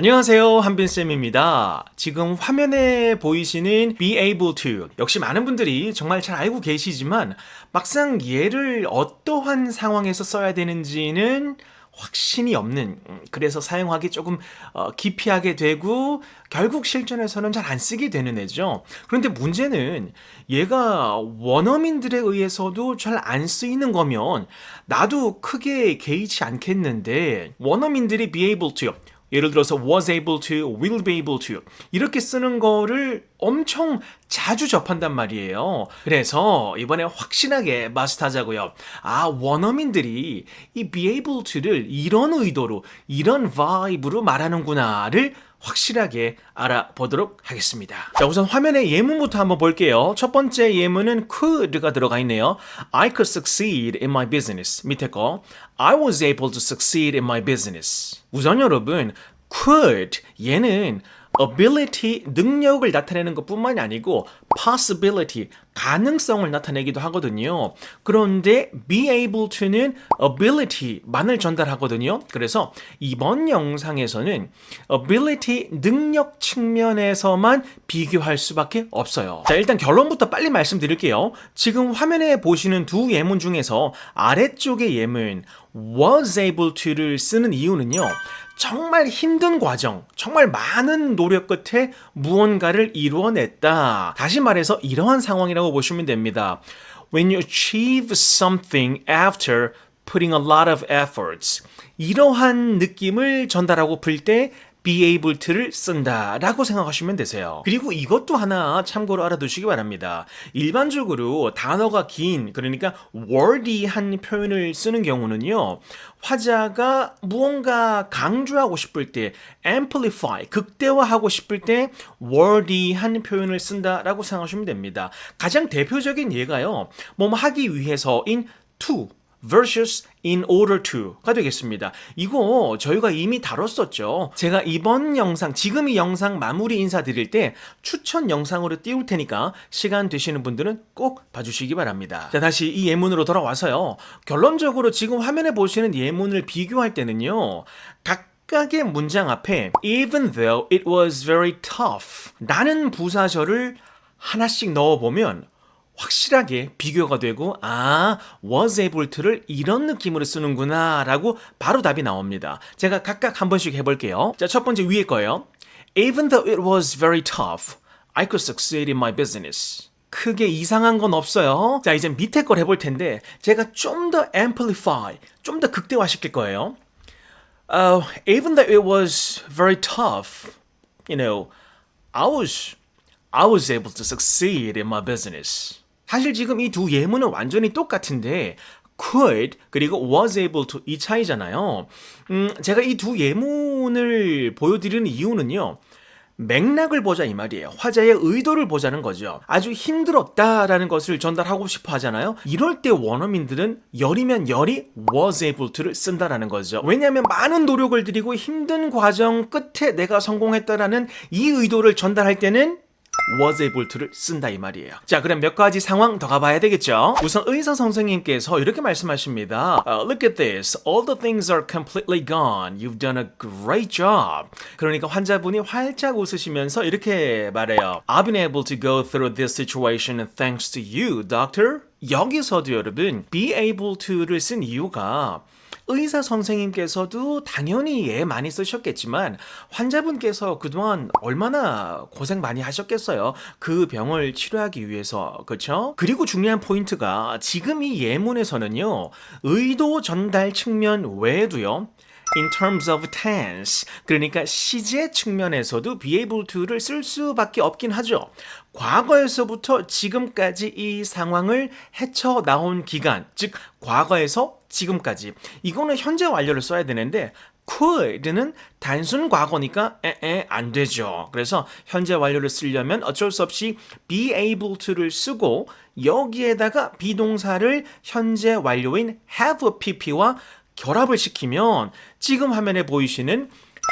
안녕하세요. 한빈쌤입니다. 지금 화면에 보이시는 be able to. 역시 많은 분들이 정말 잘 알고 계시지만 막상 얘를 어떠한 상황에서 써야 되는지는 확신이 없는 음, 그래서 사용하기 조금 어, 기피하게 되고 결국 실전에서는 잘 안 쓰게 되는 애죠. 그런데 문제는 얘가 원어민들에 의해서도 잘 안 쓰이는 거면 나도 크게 개의치 않겠는데 원어민들이 be able to 예를 들어서 was able to, will be able to 이렇게 쓰는 거를 엄청 자주 접한단 말이에요. 그래서 이번에 확실하게 마스터하자고요. 아 원어민들이 이 be able to를 이런 의도로 이런 vibe로 말하는구나를 확실하게 알아보도록 하겠습니다. 자, 우선 화면에 예문부터 한번 볼게요. 첫 번째 예문은 could가 들어가 있네요. I could succeed in my business. 밑에 거. I was able to succeed in my business. 우선 여러분, could 얘는 ability 능력을 나타내는 것뿐만이 아니고 possibility 가능성을 나타내기도 하거든요. 그런데 be able to는 ability만을 전달하거든요. 그래서 이번 영상에서는 ability 능력 측면에서만 비교할 수밖에 없어요. 자, 일단 결론부터 빨리 말씀드릴게요. 지금 화면에 보시는 두 예문 중에서 아래쪽의 예문 was able to를 쓰는 이유는요. 정말 힘든 과정, 정말 많은 노력 끝에 무언가를 이루어냈다. 다시 말해서 이러한 상황이라고 보시면 됩니다. When you achieve something after putting a lot of efforts. 이러한 느낌을 전달하고 풀 때 to를 쓴다라고 생각하시면 되세요. 그리고 이것도 하나 참고로 알아두시기 바랍니다. 일반적으로 단어가 긴 그러니까 wordy한 표현을 쓰는 경우는요. 화자가 무언가 강조하고 싶을 때 amplify 극대화하고 싶을 때 wordy한 표현을 쓴다라고 생각하시면 됩니다. 가장 대표적인 예가요. 뭐뭐 하기 위해서인 to versus in order to가 되겠습니다. 이거 저희가 이미 다뤘었죠. 제가 이번 영상, 지금 이 영상 마무리 인사드릴 때 추천 영상으로 띄울 테니까 시간 되시는 분들은 꼭 봐주시기 바랍니다. 자, 다시 이 예문으로 돌아와서요. 결론적으로 지금 화면에 보시는 예문을 비교할 때는요. 각 각각의 문장 앞에 even though it was very tough 라는 부사절을 하나씩 넣어보면 확실하게 비교가 되고 아 was able to를 이런 느낌으로 쓰는구나 라고 바로 답이 나옵니다. 제가 각각 한 번씩 해볼게요. 자, 첫 번째 위에 거예요. Even though it was very tough, I could succeed in my business. 크게 이상한 건 없어요. 자, 이제 밑에 걸 해볼 텐데 제가 좀 더 amplify, 좀 더 극대화 시킬 거예요. Uh, even though it was very tough, you know, I was I was able to succeed in my business. 사실 지금 이 두 예문은 완전히 똑같은데 could 그리고 was able to 이 차이잖아요. 음, 제가 이 두 예문을 보여드리는 이유는요. 맥락을 보자 이 말이에요. 화자의 의도를 보자는 거죠. 아주 힘들었다라는 것을 전달하고 싶어 하잖아요. 이럴 때 원어민들은 열이면 열이 was able to를 쓴다라는 거죠. 왜냐하면 많은 노력을 들이고 힘든 과정 끝에 내가 성공했다라는 이 의도를 전달할 때는 was able to를 쓴다 이 말이에요. 자, 그럼 몇 가지 상황 더 가봐야 되겠죠? 우선 의사 선생님께서 이렇게 말씀하십니다. Uh, look at this. All the things are completely gone. You've done a great job. 그러니까 환자분이 활짝 웃으시면서 이렇게 말해요. I've been able to go through this situation thanks to you, doctor. 여기서도 여러분, be able to를 쓴 이유가 의사 선생님께서도 당연히 예 많이 쓰셨겠지만 환자분께서 그동안 얼마나 고생 많이 하셨겠어요. 그 병을 치료하기 위해서. 그렇죠? 그리고 중요한 포인트가 지금 이 예문에서는요. 의도 전달 측면 외에도요. in terms of tense. 그러니까 시제 측면에서도 be able to를 쓸 수밖에 없긴 하죠. 과거에서부터 지금까지 이 상황을 헤쳐 나온 기간, 즉 과거에서 지금까지. 이거는 현재 완료를 써야 되는데 could는 단순 과거니까 에에 안 되죠. 그래서 현재 완료를 쓰려면 어쩔 수 없이 be able to를 쓰고 여기에다가 비동사를 현재 완료인 have pp와 결합을 시키면 지금 화면에 보이시는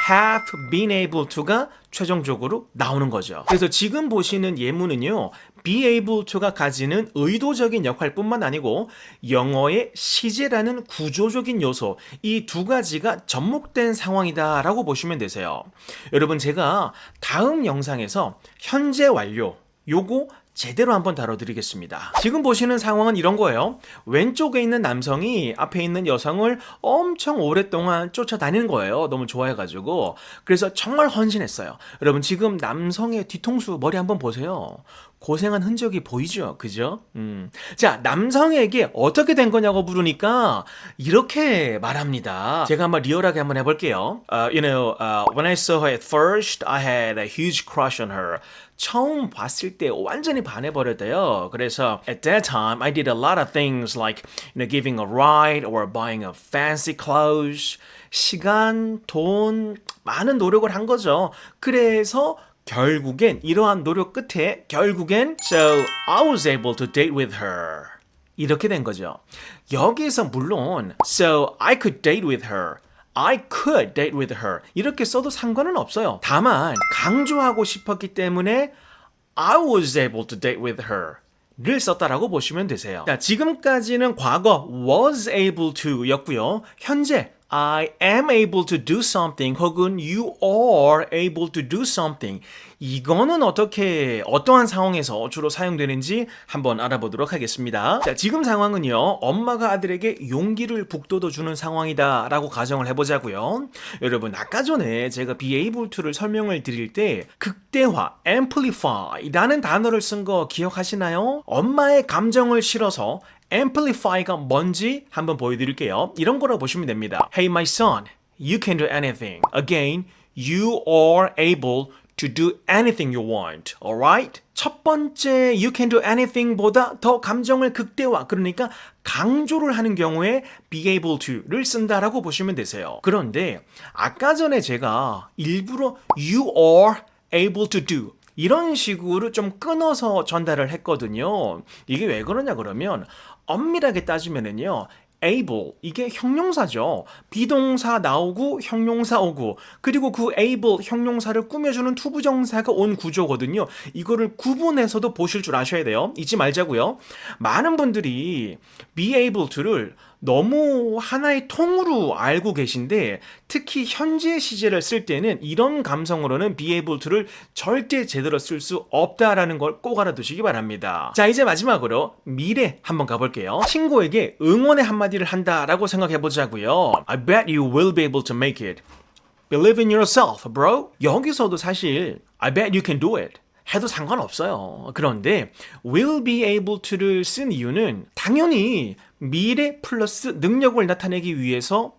have been able to가 최종적으로 나오는 거죠. 그래서 지금 보시는 예문은요. Be able to가 가지는 의도적인 역할뿐만 아니고 영어의 시제라는 구조적인 요소 이 두 가지가 접목된 상황이다라고 보시면 되세요. 여러분 제가 다음 영상에서 현재 완료 요거 제대로 한번 다뤄드리겠습니다. 지금 보시는 상황은 이런 거예요. 왼쪽에 있는 남성이 앞에 있는 여성을 엄청 오랫동안 쫓아다니는 거예요. 너무 좋아해가지고. 그래서 정말 헌신했어요. 여러분 지금 남성의 뒤통수 머리 한번 보세요. 고생한 흔적이 보이죠? 그죠? 음. 자, 남성에게 어떻게 된 거냐고 물으니까 이렇게 말합니다. 제가 한번 리얼하게 한번 해볼게요. Uh, you know, uh, when I saw her at first, I had a huge crush on her. 처음 봤을 때 완전히 반해버렸대요. 그래서 at that time, I did a lot of things like, you know, giving a ride or buying a fancy clothes. 시간, 돈, 많은 노력을 한 거죠. 그래서 결국엔 이러한 노력 끝에 결국엔 so I was able to date with her. 이렇게 된 거죠. 여기서 물론 so I could date with her. I could date with her. 이렇게 써도 상관은 없어요. 다만 강조하고 싶었기 때문에 I was able to date with her. 를 썼다라고 보시면 되세요. 자, 지금까지는 과거 was able to 였고요. 현재 I am able to do something 혹은 you are able to do something 이거는 어떻게 어떠한 상황에서 주로 사용되는지 한번 알아보도록 하겠습니다. 자, 지금 상황은요. 엄마가 아들에게 용기를 북돋워 주는 상황이다 라고 가정을 해 보자고요. 여러분, 아까 전에 제가 be able to를 설명을 드릴 때 극대화 amplify라는 단어를 쓴 거 기억하시나요? 엄마의 감정을 실어서 amplify가 뭔지 한번 보여드릴게요. 이런 거라 보시면 됩니다. Hey my son, you can do anything. Again, you are able to do anything you want. Alright? 첫 번째 you can do anything보다 더 감정을 극대화 그러니까 강조를 하는 경우에 be able to를 쓴다라고 보시면 되세요. 그런데 아까 전에 제가 일부러 you are able to do 이런 식으로 좀 끊어서 전달을 했거든요. 이게 왜 그러냐 그러면 엄밀하게 따지면은요. able 이게 형용사죠. 비동사 나오고 형용사 오고 그리고 그 able 형용사를 꾸며주는 투부정사가 온 구조거든요. 이거를 구분해서도 보실 줄 아셔야 돼요. 잊지 말자고요. 많은 분들이 be able to를 너무 하나의 통으로 알고 계신데 특히 현재 시제를 쓸 때는 이런 감성으로는 be able to를 절대 제대로 쓸 수 없다라는 걸 꼭 알아두시기 바랍니다. 자 이제 마지막으로 미래 한번 가볼게요. 친구에게 응원의 한마디를 한다라고 생각해 보자고요. I bet you will be able to make it. Believe in yourself, bro. 여기서도 사실 I bet you can do it. 해도 상관없어요. 그런데 will be able to를 쓴 이유는 당연히 미래 플러스 능력을 나타내기 위해서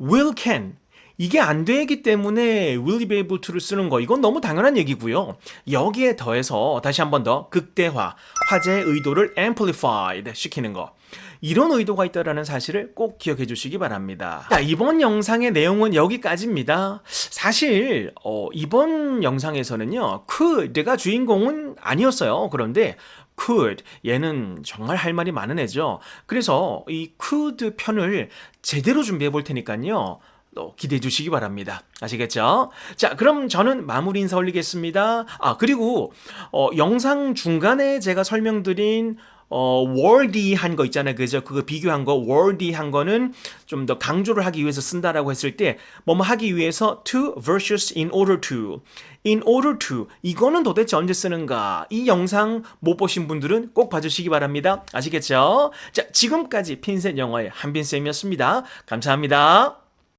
will can 이게 안 되기 때문에 will be able to를 쓰는 거 이건 너무 당연한 얘기고요. 여기에 더해서 다시 한 번 더 극대화, 화제의 의도를 amplified 시키는 거. 이런 의도가 있다라는 사실을 꼭 기억해 주시기 바랍니다. 자, 이번 영상의 내용은 여기까지입니다. 사실 어, 이번 영상에서는요, could가 주인공은 아니었어요. 그런데 could 얘는 정말 할 말이 많은 애죠. 그래서 이 could 편을 제대로 준비해 볼 테니까요. 또 기대해 주시기 바랍니다. 아시겠죠? 자, 그럼 저는 마무리 인사 올리겠습니다. 아, 그리고 어, 영상 중간에 제가 설명드린 어, 월디한 거 있잖아요. 그죠? 그거 비교한 거, 월디한 거는 좀 더 강조를 하기 위해서 쓴다라고 했을 때, 뭐뭐 하기 위해서 to versus in order to. in order to. 이거는 도대체 언제 쓰는가? 이 영상 못 보신 분들은 꼭 봐주시기 바랍니다. 아시겠죠? 자, 지금까지 핀셋 영어의 한빈쌤이었습니다. 감사합니다.